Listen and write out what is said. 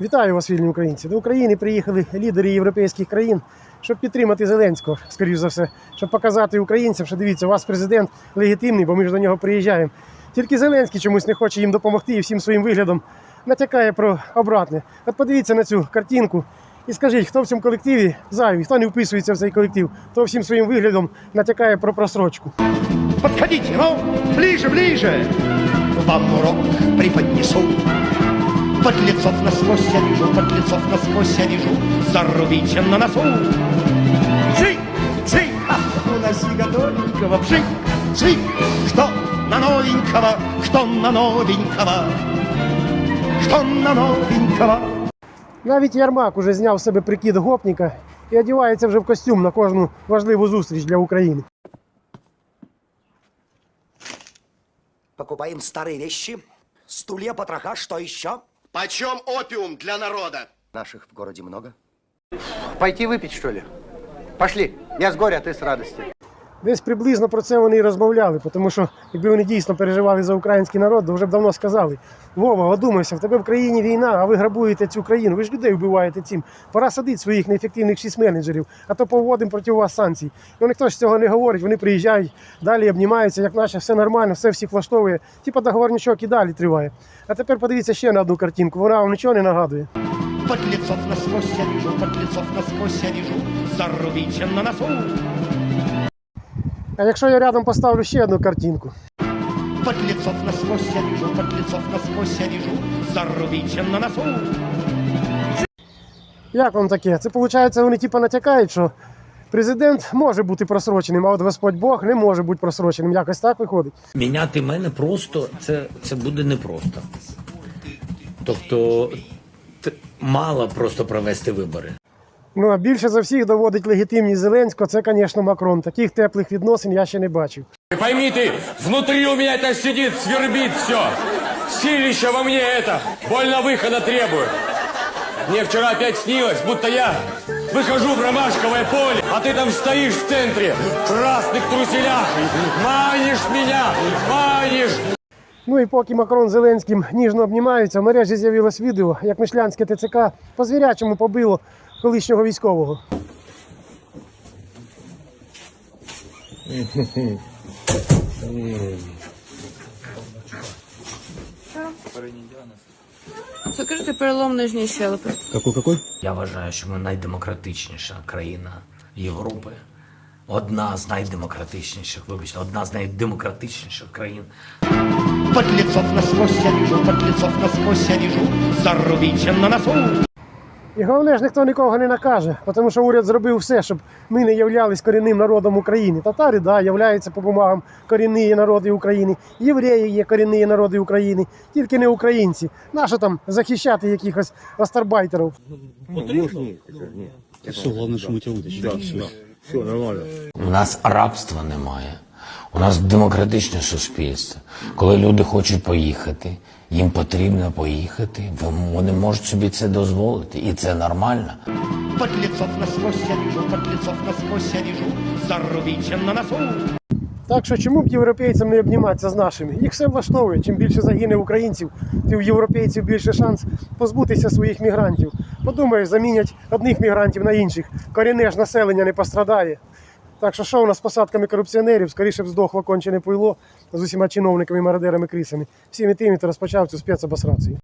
Вітаю вас, вільні українці. До України приїхали лідери європейських країн, щоб підтримати Зеленського, скоріш за все, щоб показати українцям, що дивіться, у вас президент легітимний, бо ми ж до нього приїжджаємо. Тільки Зеленський чомусь не хоче їм допомогти і всім своїм виглядом натякає про обратне. От подивіться на цю картинку і скажіть, хто в цьому колективі зайвий, хто не вписується в цей колектив, хто всім своїм виглядом натякає про просрочку. Подходите, ну, ближе, ближе. Вам урок преподнесу. Подлецов насквозь я вижу, подлецов насквозь я вижу. Зарубите на носу. Жи, жи, а, уноси готовенького, жи, жи. Что на новенького, что на новенького, что на новенького. Навіть Ярмак уже зняв себе прикид гопніка і одягається вже в костюм на кожну важливу зустріч для України. Покупаем старые вещи, стулья, потроха, что еще? Почем опиум для народа? Наших в городе много. Пойти выпить, что ли? Пошли. Я с горя, а ты с радости. Десь приблизно про це вони і розмовляли, тому що якби вони дійсно переживали за український народ, то вже б давно сказали: Вова, одумайся, в тебе в країні війна, а ви грабуєте цю країну. Ви ж людей вбиваєте цим. Пора садити своїх неефективних шість менеджерів, а то поводимо проти вас санкцій. Ну ніхто ж цього не говорить. Вони приїжджають, далі обнімаються, як наче все нормально, все всіх влаштовує. Типа договорничок і далі триває. А тепер подивіться ще на одну картинку. Вона вам нічого не нагадує. Подлецов насквозь я вижу, подлецов насквозь я вижу. Зарубите на носу. А якщо я рядом поставлю ще одну картинку. Подлецов насквозь я вижу, подлецов насквозь я вижу. Зарубите на носу. Як вам таке? Це виходить, вони типу натякають, що президент може бути просроченим, а от Господь Бог не може бути просроченим. Якось так виходить. Міняти мене просто це, це буде непросто. Тобто мало просто провести вибори. Ну а більше за всіх доводить легітимність Зеленського. Це, звісно, Макрон. Таких теплих відносин я ще не бачив. Пойми ты, внутри у меня это сидит, свербит все. Силища во мне это, больно выхода требует. Мне вчера опять снилось, будто я выхожу в ромашковое поле, а ты там стоишь в центре, в красных труселях, манишь меня, манишь. Ну і поки Макрон з Зеленським ніжно обнімаються, в мережі з'явилось відео, як Мишлянське ТЦК по звірячому побило колишнього військового. Закрити перелом нижньої щелепи. Я вважаю, що ми найдемократичніша країна Європи. Одна з найдемократичніших, вибачте, одна з найдемократичніших країн Подлецов насквозь я вижу, подлецов насквозь я вижу. Зарубите на носу. І головне ж ніхто нікого не накаже, тому що уряд зробив все, щоб ми не являлись корінним народом України. Татари, да, являються по бумагам корінні народи України. Євреї є корінні народи України, тільки не українці. Нащо там захищати якихось остарбайтерів? У нас рабства немає. У нас демократичне суспільство. Коли люди хочуть поїхати, їм потрібно поїхати. Вони можуть собі це дозволити, і це нормально. Подлецов насквозь я вижу, подлецов насквозь я вижу. Зарубите на носу. Так що чому б європейцям не обніматися з нашими? Їх все влаштовує. Чим більше загине українців, тим у європейців більше шанс позбутися своїх мігрантів. Подумаєш, замінять одних мігрантів на інших. Корінне ж населення не пострадає. Так що що у нас з посадками корупціонерів, скоріше б здохло кончене пуйло з усіма чиновниками, мародерами, крисами. Всіми тими, хто розпочав цю спецобосрацію.